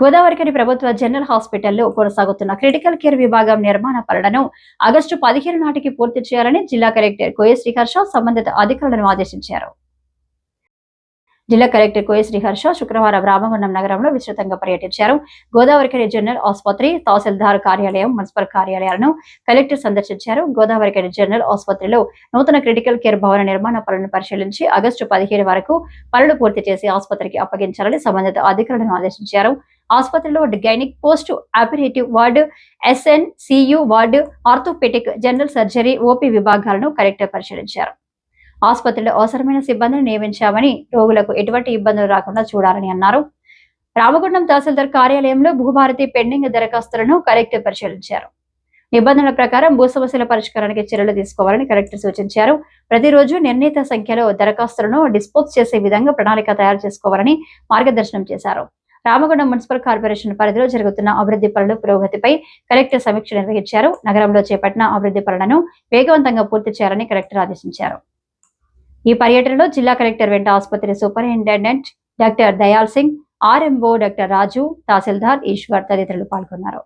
గోదావరికని ప్రభుత్వ జనరల్ హాస్పిటల్లో కొనసాగుతున్న క్రిటికల్ కేర్ విభాగం నిర్మాణ పనులను ఆగస్టు పదిహేను నాటికి పూర్తి చేయాలని జిల్లా కలెక్టర్ కోయ శ్రీహర్ష సంబంధిత అధికారులను ఆదేశించారు. జిల్లా కలెక్టర్ కోయ శ్రీహర్ష శుక్రవారం రామగుండం నగరంలో విస్తృతంగా పర్యటించారు. గోదావరికని జనరల్ ఆసుపత్రి తహసీల్దార్ కార్యాలయం మున్సిపల్ కార్యాలయాలను కలెక్టర్ సందర్శించారు. గోదావరికని జనరల్ ఆసుపత్రిలో నూతన క్రిటికల్ కేర్ భవన నిర్మాణ పనులను పరిశీలించి ఆగస్టు పదిహేను వరకు పనులు పూర్తి చేసి ఆసుపత్రికి అప్పగించాలని సంబంధిత అధికారులను ఆదేశించారు. ఆసుపత్రిలో gynaec post operative ward SN CU ward orthopaedic general surgery OP విభాగాలను కలెక్టర్ పరిశీలించారు. ఆసుపత్రిలో అవసరమైన సిబ్బందిని నియమించామని రోగులకు ఎటువంటి ఇబ్బందులు రాకుండా చూడాలని అన్నారు. రామగుండం తహసీల్దార్ కార్యాలయంలో భూభారతి పెండింగ్ దరఖాస్తులను కలెక్టర్ పరిశీలించారు. నిబంధనల ప్రకారం భూ సమస్యల పరిష్కారానికి చర్యలు తీసుకోవాలని కలెక్టర్ సూచించారు. ప్రతిరోజు నిర్ణీత సంఖ్యలో దరఖాస్తులను డిస్పోజ్ చేసే విధంగా ప్రణాళిక తయారు చేసుకోవాలని మార్గదర్శనం చేశారు. రామగుండం మున్సిపల్ కార్పొరేషన్ పరిధిలో జరుగుతున్న అభివృద్ధి పనుల పురోగతిపై కలెక్టర్ సమీక్ష నిర్వహించారు. నగరంలో చేపట్టిన అభివృద్ధి పనులను వేగవంతంగా పూర్తి చేయాలని కలెక్టర్ ఆదేశించారు. ఈ పర్యటనలో జిల్లా కలెక్టర్ వెంట ఆసుపత్రి superintendent doctor Dayal Singh RMO doctor Raju తహసీల్దార్ ఈశ్వర్ తదితరులు పాల్గొన్నారు.